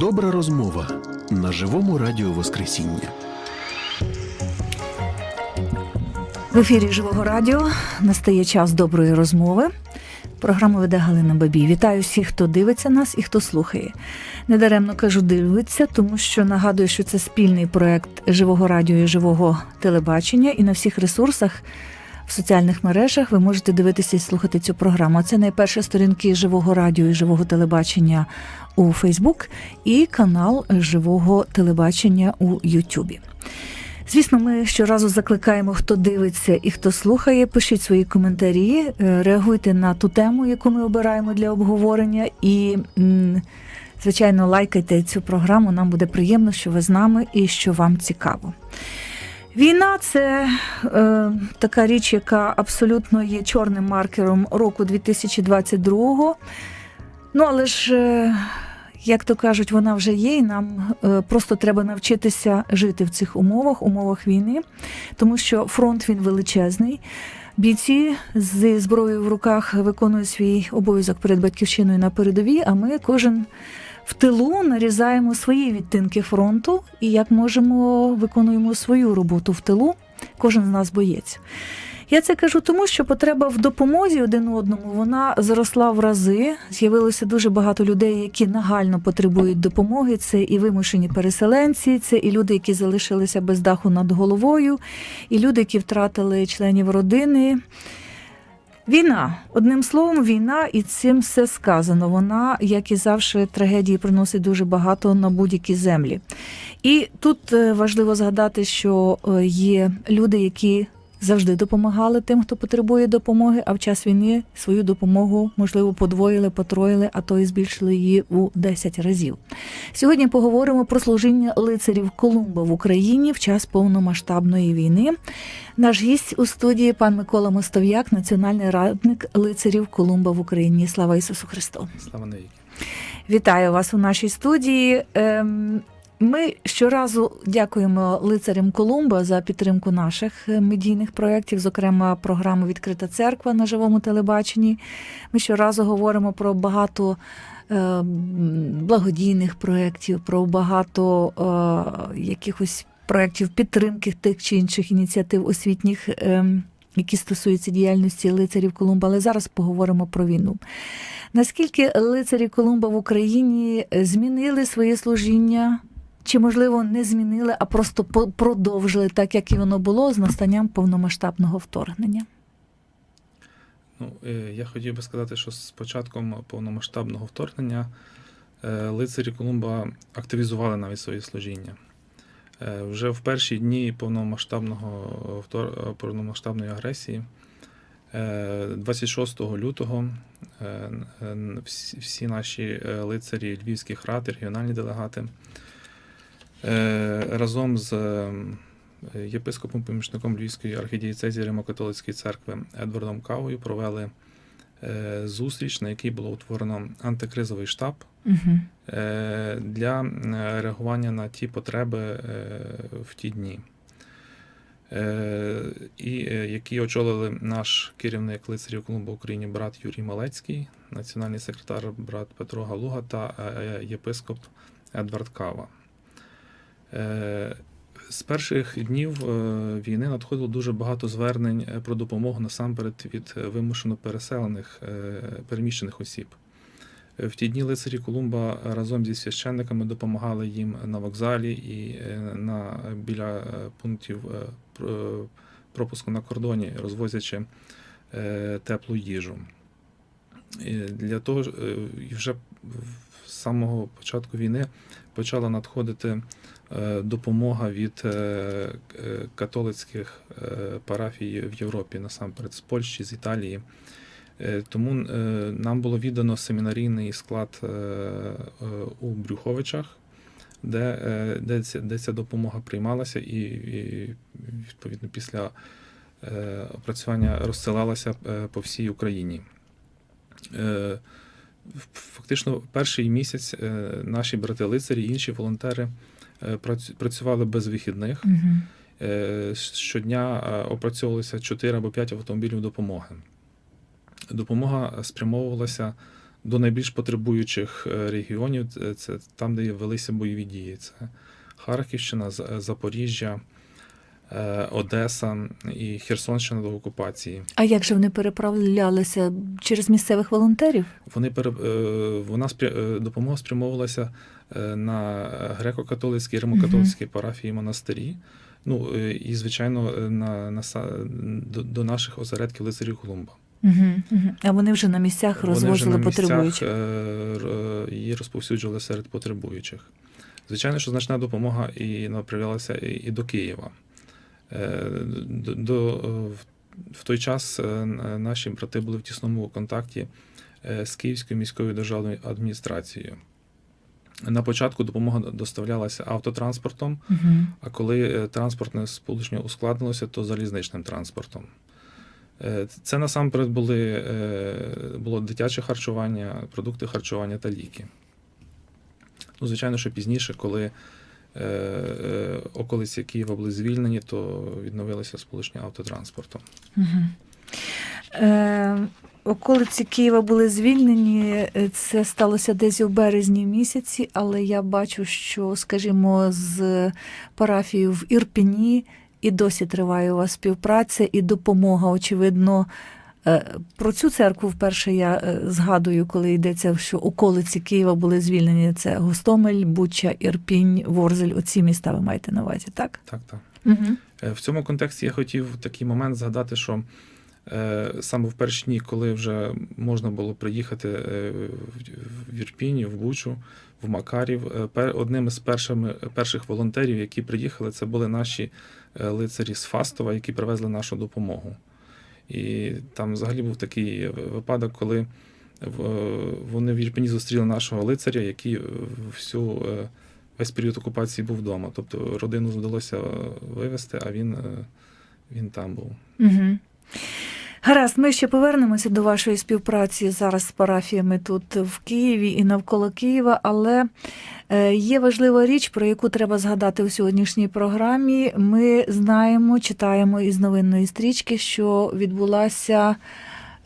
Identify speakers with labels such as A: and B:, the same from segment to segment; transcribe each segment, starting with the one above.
A: Добра розмова на живому радіо Воскресіння.
B: В ефірі Живого Радіо настає час доброї розмови. Програму веде Галина Бабій. Вітаю всіх, хто дивиться нас і хто слухає. Недаремно кажу дивиться, тому що нагадую, що це спільний проект живого радіо і живого телебачення, і на всіх ресурсах в соціальних мережах ви можете дивитися і слухати цю програму. Це найперше сторінки живого радіо і живого телебачення у Фейсбук і канал живого телебачення у Ютубі. Звісно, ми щоразу закликаємо, хто дивиться і хто слухає. Пишіть свої коментарі, е, реагуйте на ту тему, яку ми обираємо для обговорення, і, звичайно, лайкайте цю програму. Нам буде приємно, що ви з нами і що вам цікаво. Війна це е, така річ, яка абсолютно є чорним маркером року 2022. Ну, але ж. Е, як то кажуть, вона вже є, і нам е, просто треба навчитися жити в цих умовах, умовах війни, тому що фронт він величезний. Бійці зі зброєю в руках виконують свій обов'язок перед батьківщиною на передовій. А ми кожен в тилу нарізаємо свої відтинки фронту і як можемо виконуємо свою роботу в тилу. Кожен з нас боєць. Я це кажу тому, що потреба в допомозі один одному вона зросла в рази. З'явилося дуже багато людей, які нагально потребують допомоги. Це і вимушені переселенці, це і люди, які залишилися без даху над головою, і люди, які втратили членів родини. Війна, одним словом, війна, і цим все сказано. Вона, як і завжди, трагедії приносить дуже багато на будь-які землі. І тут е, важливо згадати, що е, є люди, які завжди допомагали тим, хто потребує допомоги, а в час війни свою допомогу, можливо, подвоїли, потроїли, а то і збільшили її у 10 разів. Сьогодні поговоримо про служіння лицарів Колумба в Україні в час повномасштабної війни. Наш гість у студії пан Микола Мостов'як, національний радник лицарів Колумба в Україні. Слава Ісусу Христу!
C: Слава навіки.
B: Вітаю вас у нашій студії. Ми щоразу дякуємо лицарям Колумба за підтримку наших е, медійних проєктів, зокрема програму Відкрита церква на живому телебаченні. Ми щоразу говоримо про багато е, благодійних проєктів, про багато е, якихось проєктів підтримки тих чи інших ініціатив освітніх. ем, Які стосуються діяльності лицарів Колумба, але зараз поговоримо про війну. Наскільки лицарі Колумба в Україні змінили своє служіння, чи, можливо, не змінили, а просто продовжили так, як і воно було з настанням повномасштабного вторгнення?
C: Ну, е, я хотів би сказати, що з початком повномасштабного вторгнення е, лицарі Колумба активізували навіть своє служіння. Е, Вже в перші дні повномасштабного повномасштабної агресії, е, 26 лютого, всі наші лицарі львівських рад, регіональні делегати разом з е, єпископом помічником Львівської архідієцезії Римо-католицької церкви Едвардом Кавою провели е, зустріч, на якій було утворено антикризовий штаб
B: Угу.
C: е, для е, реагування на ті потреби е, в ті дні. Е, І е, які очолили наш керівник лицарів Колумба в Україні брат Юрій Малецький, національний секретар брат Петро Галуга та е, єпископ Едвард Кава. Е, З перших днів е, війни надходило дуже багато звернень е, про допомогу насамперед від вимушено переселених переміщених осіб. В ті дні лицарі Колумба разом зі священниками допомагали їм на вокзалі і на, біля пунктів пропуску на кордоні, розвозячи теплу їжу. І Для того вже з самого початку війни почала надходити допомога від е, е, католицьких е, парафій в Європі, насамперед з Польщі, з Італії. Е, Тому е, нам було віддано семінарійний склад е, е, у Брюховичах, де, е, де, де ця допомога приймалася, і, і відповідно після е, опрацювання розсилалася е, по всій Україні. Е, Фактично, перший місяць е, наші брати-лицарі і інші волонтери е, працювали без вихідних.
B: Угу.
C: Е, Щодня е, опрацьовувалося 4 або 5 автомобілів допомоги. Допомога спрямовувалася до найбільш потребуючих е, регіонів. Це- там, де велися бойові дії. Це Харківщина, Запоріжжя, е, Одеса і Херсонщина до окупації.
B: А як же вони переправлялися через місцевих волонтерів?
C: Вони пере, е, вона спря- е, допомога спрямовувалася е, на греко-католицькі, римо-католицькі парафії і монастирі. Ну е, і звичайно е, на, на до, до наших осередків лицарів Колумба.
B: Угу, угу. А вони вже на місцях розвозили потребуючих.
C: е, е, її розповсюджували серед потребуючих. Звичайно, що значна допомога і направлялася і, і до Києва. Е, До, до, е, в- той час е, наші брати були в тісному контакті е, з Київською міською державною адміністрацією. На початку допомога доставлялася автотранспортом,
B: Угу.
C: а коли е, транспортне сполучення ускладнилося, то залізничним транспортом. Е, Це насамперед були, е, було дитяче харчування, продукти харчування та ліки. Ну, звичайно, що пізніше, коли околиці Києва були звільнені, то відновилося сполучення автотранспортом.
B: Угу. Е, околиці Києва були звільнені. е, Це сталося десь у березні місяці, але я бачу, що, скажімо, з парафією в Ірпіні і досі триває у вас співпраця і допомога. Очевидно, Е, про цю церкву вперше я е, згадую, коли йдеться, що околиці Києва були звільнені. Це Гостомель, Буча, Ірпінь, Ворзель. Оці міста ви маєте на увазі, так?
C: Так, так.
B: Угу.
C: В цьому контексті я хотів такий момент згадати, що саме в перші дні, коли вже можна було приїхати е, в- Ірпінь, в Бучу, в Макарів, е, одним із першими, перших волонтерів, які приїхали, це були наші е, лицарі з Фастова, які привезли нашу допомогу. І там взагалі був такий випадок, коли вони в Ірпені зустріли нашого лицаря, який всю е, весь період окупації був вдома. Тобто родину вдалося е, вивезти, а він, е, він там був.
B: Угу. Гаразд, ми ще повернемося до вашої співпраці зараз з парафіями тут в Києві і навколо Києва, але е, є важлива річ, про яку треба згадати у сьогоднішній програмі. Ми знаємо, читаємо із новинної стрічки, що відбулася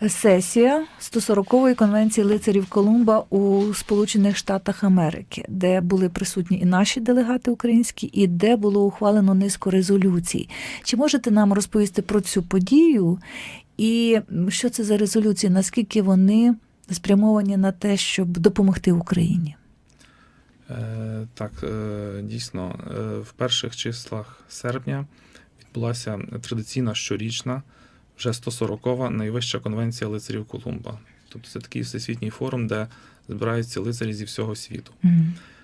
B: сесія 140-ї конвенції лицарів Колумба у Сполучених Штатах Америки, де були присутні і наші делегати українські, і де було ухвалено низку резолюцій. Чи можете нам розповісти про цю подію і що це за резолюції? Наскільки вони спрямовані на те, щоб допомогти Україні?
C: Е, Так, е, дійсно, е, в перших числах серпня відбулася традиційна щорічна, вже 140-ва найвища конвенція лицарів Колумба. Тобто це такий всесвітній форум, де збираються лицарі зі всього світу.
B: Мгм.
C: Е,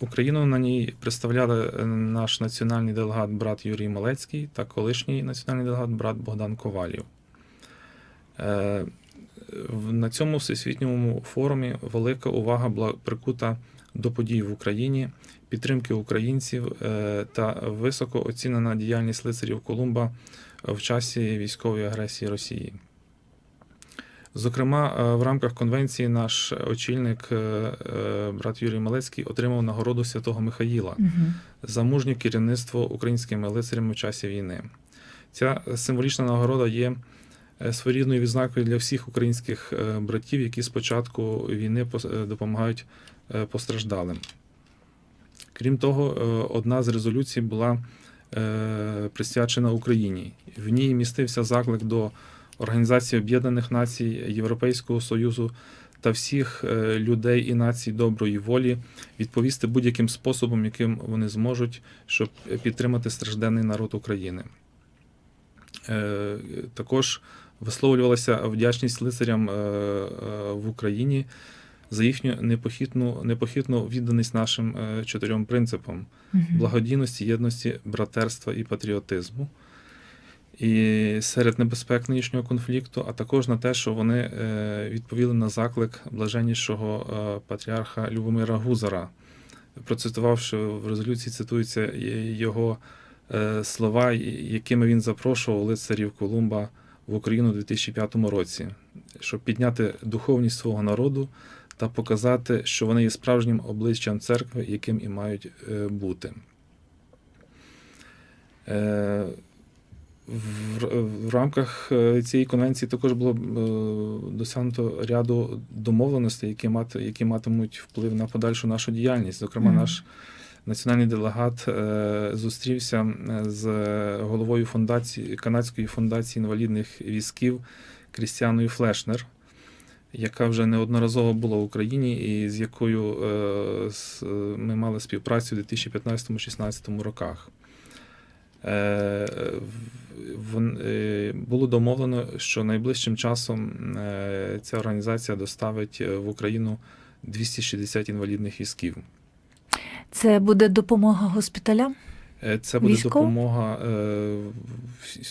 C: Україну на ній представляли е, наш національний делегат брат Юрій Малецький та колишній національний делегат брат Богдан Ковалів. Е, На цьому всесвітньому форумі велика увага була прикута до подій в Україні, підтримки українців е, та високо оцінена діяльність лицарів Колумба в часі військової агресії Росії. Зокрема, е, в рамках конвенції наш очільник, е, е, брат Юрій Малецький, отримав нагороду Святого Михаїла
B: Мгм.
C: за мужнє керівництво українськими лицарями в часі війни. Ця символічна нагорода є е, своєрідною відзнакою для всіх українських е, братів, які з початку війни е, допомагають е, постраждалим. Крім того, е, одна з резолюцій була е, присвячена Україні. В ній містився заклик до Організації Об'єднаних Націй, Європейського Союзу та всіх е, людей і націй доброї волі відповісти будь-яким способом, яким вони зможуть, щоб підтримати стражденний народ України. Е, Також висловлювалася вдячність лицарям е, в Україні за їхню непохитну, непохитну відданість нашим чотирьом принципам благодійності, єдності, братерства і патріотизму. І серед небезпек нинішнього конфлікту, а також на те, що вони е, відповіли на заклик блаженнішого е, патріарха Любомира Гузара, процитувавши в резолюції, цитуються його е, слова, якими він запрошував лицарів Колумба в Україну у 2005 році, щоб підняти духовність свого народу та показати, що вони є справжнім обличчям церкви, яким і мають бути. В, рамках е, цієї конвенції також було е, досягнуто ряду домовленостей, які, мати, які матимуть вплив на подальшу нашу діяльність. Зокрема,
B: Мгм.
C: наш національний делегат е, зустрівся з головою фундації канадської фундації інвалідних візків Крістіаною Флешнер, яка вже неодноразово була в Україні, і з якою ми мали співпрацю у 2015-2016 роках. Е, Було домовлено, що найближчим часом е, ця організація доставить е, в Україну 260 інвалідних візків.
B: Це буде допомога госпіталям?
C: Це буде
B: Військовим?
C: допомога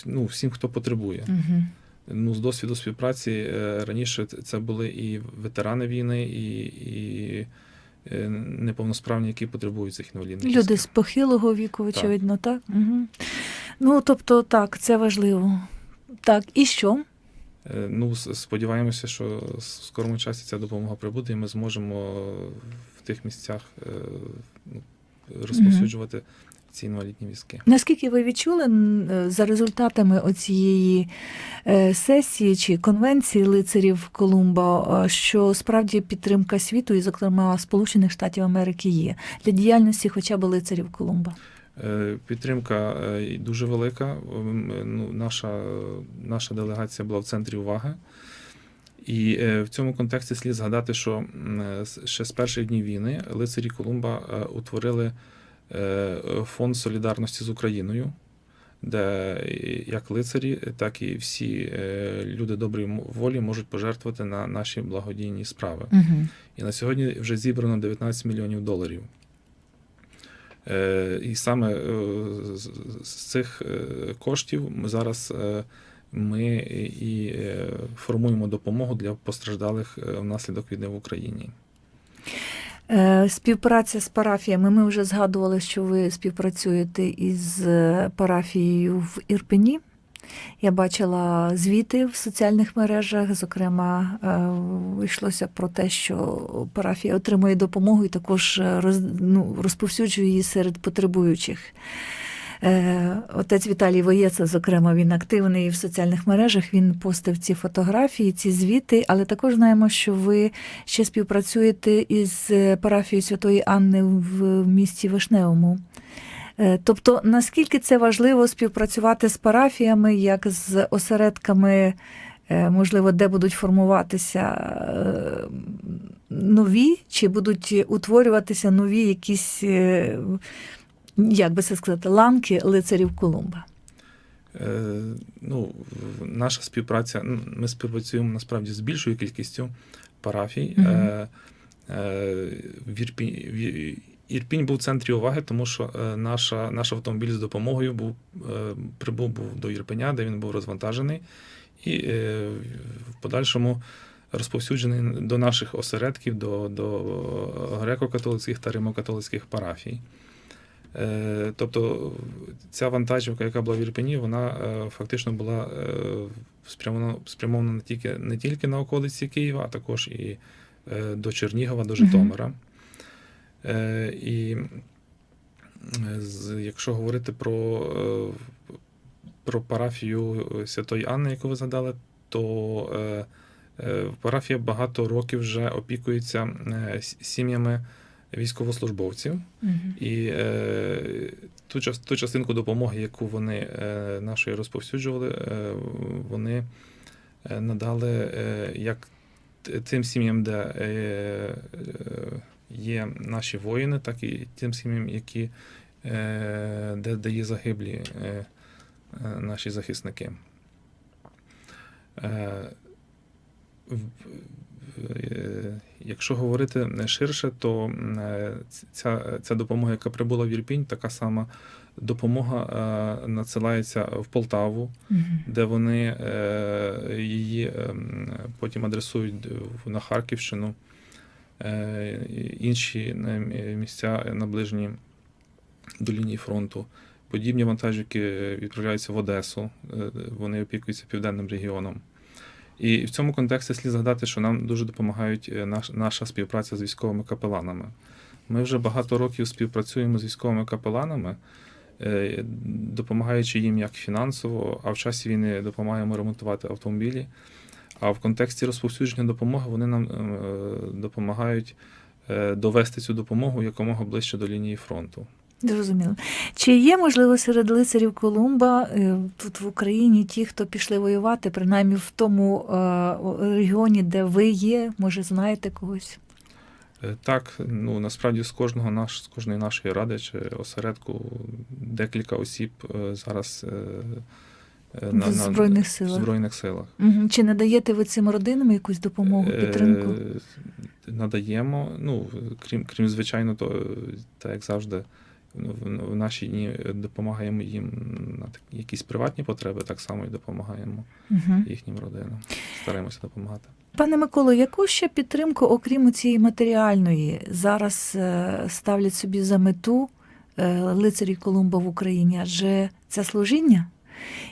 C: ну, всім, хто потребує.
B: Угу.
C: Ну, з досвіду співпраці раніше це були і ветерани війни, і, і неповносправні, які потребують цих інвалідних.
B: Люди з похилого віку, очевидно, так? Угу. Ну, тобто, так, це важливо. Так, і що?
C: Е, Ну, сподіваємося, що в скорому часі ця допомога прибуде, і ми зможемо в тих місцях е, ну, розповсюджувати ці інвалідні візки.
B: Наскільки ви відчули е, за результатами оцієї е, сесії чи конвенції лицарів Колумба, е, що справді підтримка світу, і, зокрема, Сполучених Штатів Америки є для діяльності хоча б лицарів Колумба?
C: Підтримка дуже велика. Ем, Ну, наша, наша делегація була в центрі уваги. І в цьому контексті слід згадати, що ще з перших днів війни лицарі Колумба утворили фонд солідарності з Україною, де як лицарі, так і всі е, люди доброї волі можуть пожертвувати на наші благодійні справи.
B: Угу.
C: І на сьогодні вже зібрано 19 мільйонів доларів. Е, І саме е, з- цих е, коштів ми зараз е, ми і е, формуємо допомогу для постраждалих е, внаслідок війни в Україні.
B: Е, Співпраця з парафіями. Ми вже згадували, що ви співпрацюєте із е, парафією в Ірпені. Я бачила звіти в соціальних мережах. Зокрема, е, йшлося про те, що парафія отримує допомогу і також роз, ну, розповсюджує її серед потребуючих. Е, Отець Віталій Воєца, зокрема, він активний в соціальних мережах. Він постив ці фотографії, ці звіти, але також знаємо, що ви ще співпрацюєте із е, парафією Святої Анни в місті Вишневому. Е, Тобто, наскільки це важливо співпрацювати з парафіями, як з осередками, можливо, де будуть формуватися нові, чи будуть утворюватися нові якісь, як би це сказати, ланки лицарів Колумба?
C: Е, Ну, наша співпраця, ми співпрацюємо насправді з більшою кількістю парафій.
B: Мгм.
C: Е, е, в Ірпінь, в Ірпінь був в центрі уваги, тому що е, наша, наш автомобіль з допомогою був, е, прибув був до Ірпеня, де він був розвантажений, і е, в подальшому розповсюджений до наших осередків, до, до греко-католицьких та римо-католицьких парафій. Е, Тобто ця вантажівка, яка була в Ірпені, вона е, фактично була е, спрямована, спрямована не тільки, не тільки на околиці Києва, а також і до Чернігова, до Житомира. І якщо говорити про, про парафію Святої Анни, яку ви згадали, то парафія багато років вже опікується сім'ями військовослужбовців. І е, ту, час- ту частинку допомоги, яку вони е, нашої розповсюджували, е, вони е, надали е, як тим сім'ям, де е, е, є наші воїни, так і тим сім'ям, які, е, де, де є загиблі е, е, наші захисники. Е, в- Якщо говорити ширше, то е, ця, ця допомога, яка прибула в Ірпінь, така сама допомога е, надсилається в Полтаву, де вони е, її е, потім адресують на Харківщину, е, інші е, місця наближені до лінії фронту. Подібні вантажівки відправляються в Одесу, е, вони опікуються південним регіоном. І в цьому контексті слід згадати, що нам дуже допомагають е, наш, наша співпраця з військовими капеланами. Ми вже багато років співпрацюємо з військовими капеланами, е, допомагаючи їм як фінансово, а в часі війни допомагаємо ремонтувати автомобілі. А в контексті розповсюдження допомоги вони нам е, допомагають довести цю допомогу якомога ближче до лінії фронту.
B: Зрозуміло. Чи є, можливо, серед лицарів Колумба е, тут в Україні ті, хто пішли воювати, принаймні в тому е, регіоні, де ви є, може, знаєте когось?
C: Е, Так, ну насправді з кожного наш, з кожної нашої ради чи осередку декілька осіб зараз е,
B: В Збройних силах.
C: в Збройних силах.
B: Угу. Чи надаєте ви цим родинам якусь допомогу, підтримку?
C: Надаємо. Ну, крім, крім звичайно, то так як завжди, в, в наші дні допомагаємо їм на такі якісь приватні потреби, так само і допомагаємо
B: Угу.
C: їхнім родинам. Стараємося допомагати.
B: Пане Миколо, яку ще підтримку, окрім цієї матеріальної, зараз е, ставлять собі за мету е, лицарі Колумба в Україні? Адже це служіння?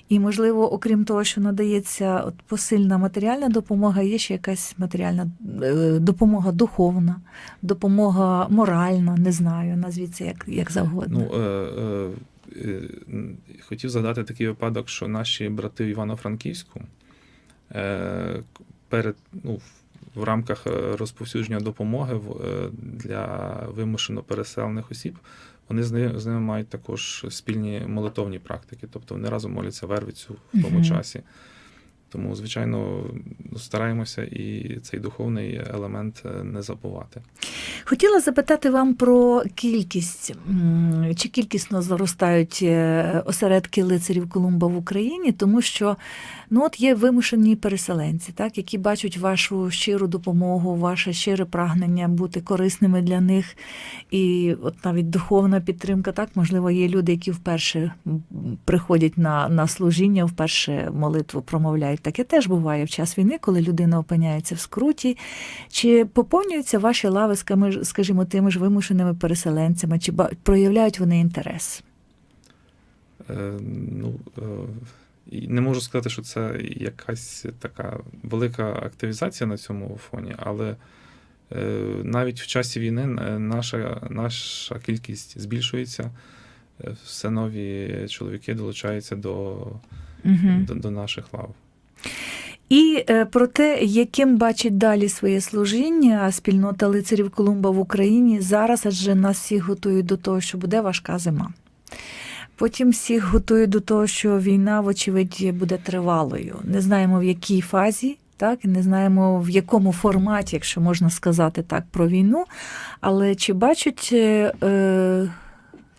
B: І, можливо, окрім того, що надається от посильна матеріальна допомога, є ще якась матеріальна е, допомога духовна, допомога моральна, не знаю, назвіть це як, як завгодно.
C: Ну, е, е, е, хотів згадати такий випадок, що наші брати в Івано-Франківську е, перед, ну, в- рамках е, розповсюдження допомоги для вимушено переселених осіб, вони з ними, з ними мають також спільні молитовні практики, тобто вони разом моляться Вервицю в тому часі. Тому, звичайно, стараємося і цей духовний елемент е, не забувати.
B: Хотіла запитати вам про кількість. Чи кількісно зростають е, осередки лицарів Колумба в Україні, тому що ну, от є вимушені переселенці, так, які бачать вашу щиру допомогу, ваше щире прагнення бути корисними для них. І от навіть духовна підтримка, так, можливо, є люди, які вперше приходять на, на служіння, вперше молитву промовляють. Таке теж буває в час війни, коли людина опиняється в скруті. Чи поповнюються ваші лави, скажімо, тими ж вимушеними переселенцями, чи проявляють вони інтерес?
C: Е, Ну, е, не можу сказати, що це якась така велика активізація на цьому фоні, але е, навіть в часі війни наша, наша кількість збільшується. Все нові чоловіки долучаються до,
B: Угу.
C: до, до наших лав.
B: І е, про те, яким бачить далі своє служіння спільнота лицарів Колумба в Україні зараз, адже нас всіх готують до того, що буде важка зима. Потім всіх готують до того, що війна, вочевидь, буде тривалою. Не знаємо в якій фазі, так не знаємо в якому форматі, якщо можна сказати так, про війну. Але чи бачать е, е,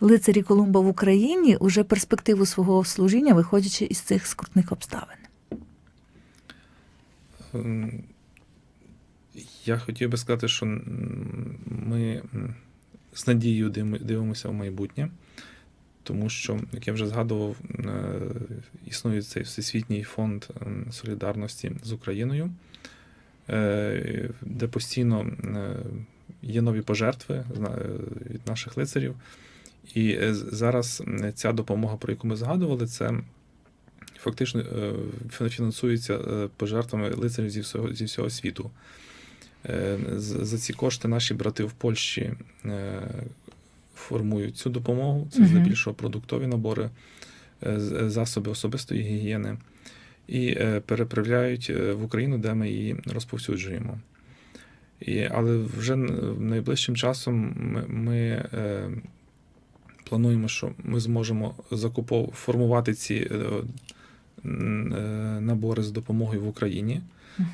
B: лицарі Колумба в Україні уже перспективу свого служіння, виходячи із цих скрутних обставин?
C: Я хотів би сказати, що ми з надією дивимося в майбутнє, тому що, як я вже згадував, е, існує цей всесвітній фонд ем, солідарності з Україною, е, де постійно е, є нові пожертви е, від наших лицарів. І е, зараз ця допомога, про яку ми згадували, це фактично е, фінансується е, пожертвами лицарів зі всього, зі всього світу. Е, За ці кошти наші брати в Польщі формують цю допомогу. Це здебільшого продуктові набори, засоби особистої гігієни, і переправляють в Україну, де ми її розповсюджуємо. І, але вже найближчим часом ми, ми е, плануємо, що ми зможемо закупов, формувати ці е, набори з допомогою в Україні,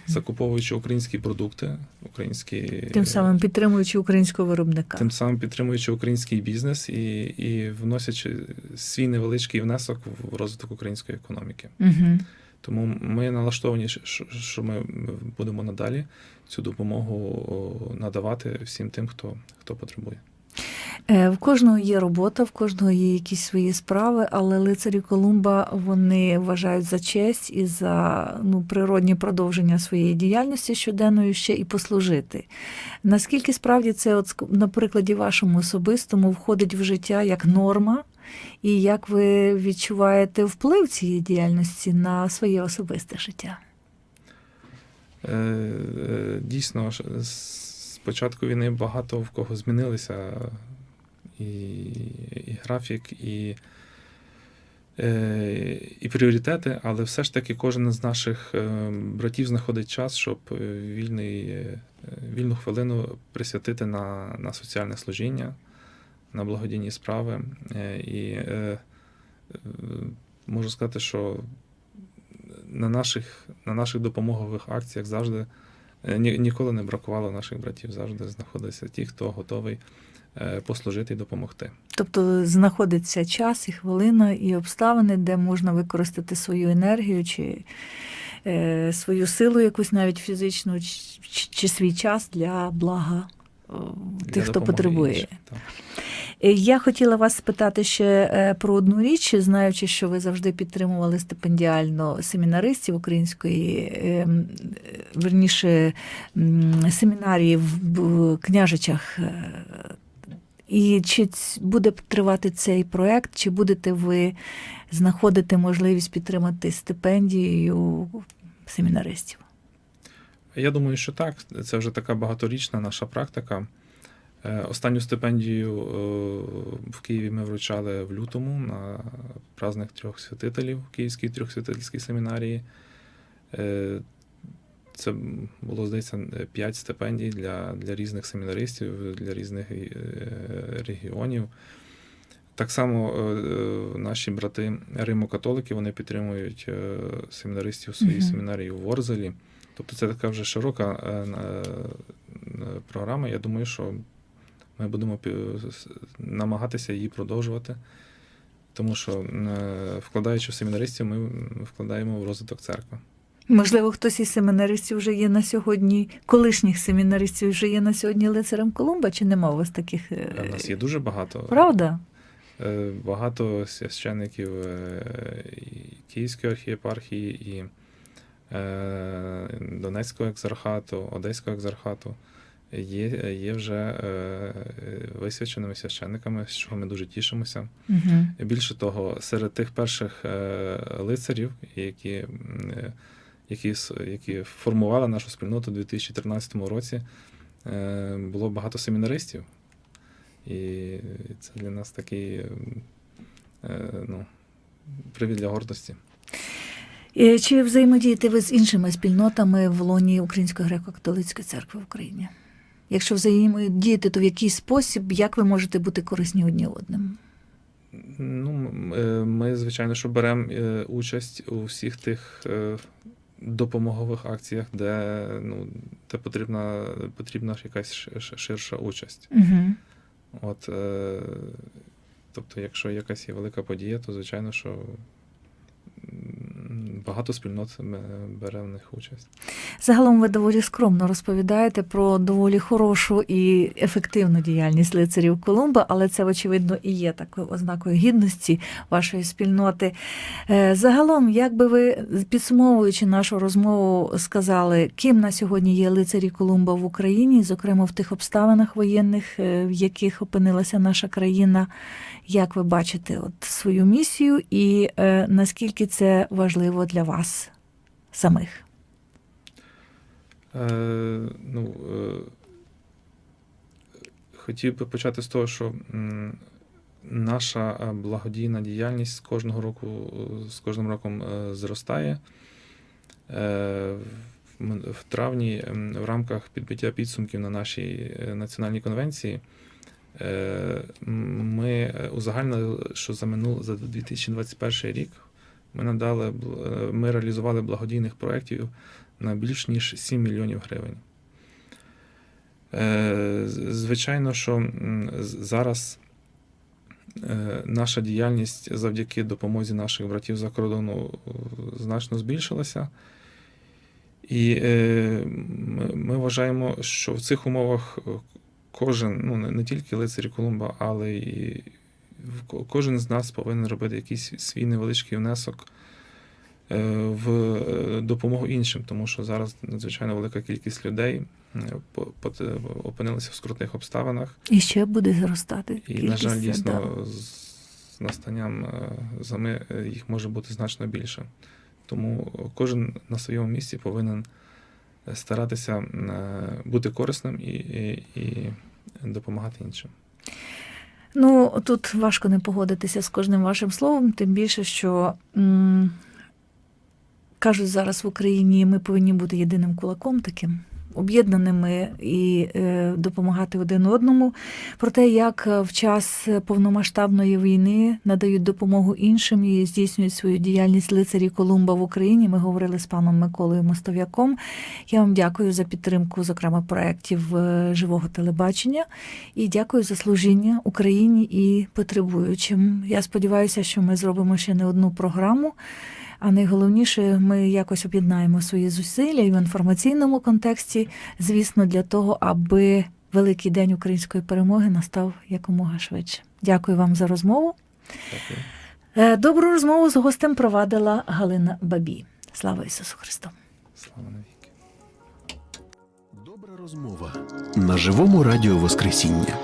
C: закуповуючи українські продукти, українські
B: Тим самим підтримуючи українського виробника.
C: тим самим підтримуючи український бізнес і, і вносячи свій невеличкий внесок в розвиток української економіки.
B: Угу.
C: Тому ми налаштовані, що- що ми будемо надалі цю допомогу надавати всім тим, хто, хто потребує.
B: Е, В кожного є робота, в кожного є якісь свої справи, але лицарі Колумба вони вважають за честь і за ну, природні продовження своєї діяльності щоденної ще і послужити. Наскільки справді це, от на прикладі вашому особистому, входить в життя як норма, і як ви відчуваєте вплив цієї діяльності на своє особисте життя?
C: Е, е, Дійсно, з початку війни багато в кого змінилися і, і графік, і, е, і пріоритети, але все ж таки кожен з наших е, братів знаходить час, щоб е, вільний, е, вільну хвилину присвятити на, на соціальне служіння, на благодійні справи. І е, е, можу сказати, що на наших, на наших допомогових акціях завжди ні, ніколи не бракувало наших братів, завжди знаходилися ті, хто готовий е, послужити і допомогти.
B: Тобто знаходиться час і хвилина, і обставини, де можна використати свою енергію чи е, свою силу, якусь навіть фізичну, чи, чи свій час для блага е,
C: для
B: тих, хто потребує.
C: іншим.
B: Е, Я хотіла вас спитати ще е, про одну річ, знаючи, що ви завжди підтримували стипендіально семінаристів української, е, верніше семінарії в Княжичах. І чи буде тривати цей проект, чи будете ви знаходити можливість підтримати стипендією семінаристів?
C: Я думаю, що так. Це вже така багаторічна наша практика. Е, Останню стипендію е, в Києві ми вручали в лютому на праздник трьох святителів в Київській трьохсвятительській семінарії. Е, Це було, здається, п'ять стипендій для, для різних семінаристів, для різних регіонів. Так само наші брати Римо-католики вони підтримують семінаристів у своїй
B: Мгм.
C: семінарії в Ворзелі. Тобто це така вже широка програма. Я думаю, що ми будемо намагатися її продовжувати, тому що е, вкладаючи в семінаристів, ми вкладаємо в розвиток церкви.
B: Можливо, хтось із семінаристів вже є на сьогодні, колишніх семінаристів вже є на сьогодні лицарем Колумба, чи нема у вас таких? е,
C: У нас є дуже багато.
B: Правда?
C: Е, Багато священників е, Київської архієпархії, і е, Донецького екзархату, Одеського екзархату є, є вже е, висвяченими священниками, з чого ми дуже тішимося.
B: Угу.
C: Більше того, серед тих перших е, лицарів, які, е, які, які формували нашу спільноту у 2013 році, було багато семінаристів. І це для нас такий ну, привід для гордості.
B: Чи взаємодієте ви з іншими спільнотами в лоні Української греко-католицької церкви в Україні? Якщо взаємодієте, то в який спосіб, як ви можете бути корисні одні одним?
C: Ну, е, ми, звичайно, що беремо е, участь у всіх тих е, допомогових акціях, де, ну, де потрібна, потрібна якась ширша участь.
B: Угу.
C: От, тобто, якщо якась є велика подія, то звичайно, що багато спільнот бере в них участь.
B: Загалом ви доволі скромно розповідаєте про доволі хорошу і ефективну діяльність лицарів Колумба, але це, очевидно, і є такою ознакою гідності вашої спільноти. Е, Загалом, як би ви, підсумовуючи нашу розмову, сказали, ким на сьогодні є лицарі Колумба в Україні, зокрема в тих обставинах воєнних, е, в яких опинилася наша країна, як ви бачите от свою місію, і е, наскільки це важливо для вас самих?
C: Е, ну, е, хотів би почати з того, що м, наша е, благодійна діяльність з кожного року, з кожним роком е, зростає. Е, в травні в рамках підбиття підсумків на нашій е, національній конвенції ми е, узагальнили, що за минул за 2021 рік ми надали е, ми реалізували благодійних проєктів на більш ніж 7 мільйонів гривень. Е, Звичайно, що зараз е, наша діяльність завдяки допомозі наших братів за кордону е, значно збільшилася. І е, ми- вважаємо, що в цих умовах е, кожен, ну не тільки лицарі Колумба, але і кожен з нас повинен робити якийсь свій невеличкий внесок е, в е, допомогу іншим, тому що зараз надзвичайно велика кількість людей е, опинилися в скрутних обставинах,
B: І ще буде зростати.
C: і, на жаль, дійсно з з настанням зими е, їх може бути значно більше. Тому кожен на своєму місці повинен старатися е, бути корисним і, і, і допомагати іншим.
B: Ну, тут важко не погодитися з кожним вашим словом, тим більше, що м, кажуть зараз в Україні, ми повинні бути єдиним кулаком таким. Об'єднаними і е, допомагати один одному. Про те, як е, в час повномасштабної війни надають допомогу іншим і здійснюють свою діяльність лицарі Колумба в Україні. Ми говорили з паном Миколою Мостов'яком. Я вам дякую за підтримку, зокрема, проєктів е, живого телебачення. І дякую за служіння Україні і потребуючим. Я сподіваюся, що ми зробимо ще не одну програму. А найголовніше, ми якось об'єднаємо свої зусилля і в інформаційному контексті, звісно, для того, аби великий день української перемоги настав якомога швидше. Дякую вам за розмову.
C: Дякую.
B: Е, Добру розмову з гостем провадила Галина Бабій. Слава Ісусу Христу!
C: Слава навіки.
A: Добра розмова на живому радіо Воскресіння.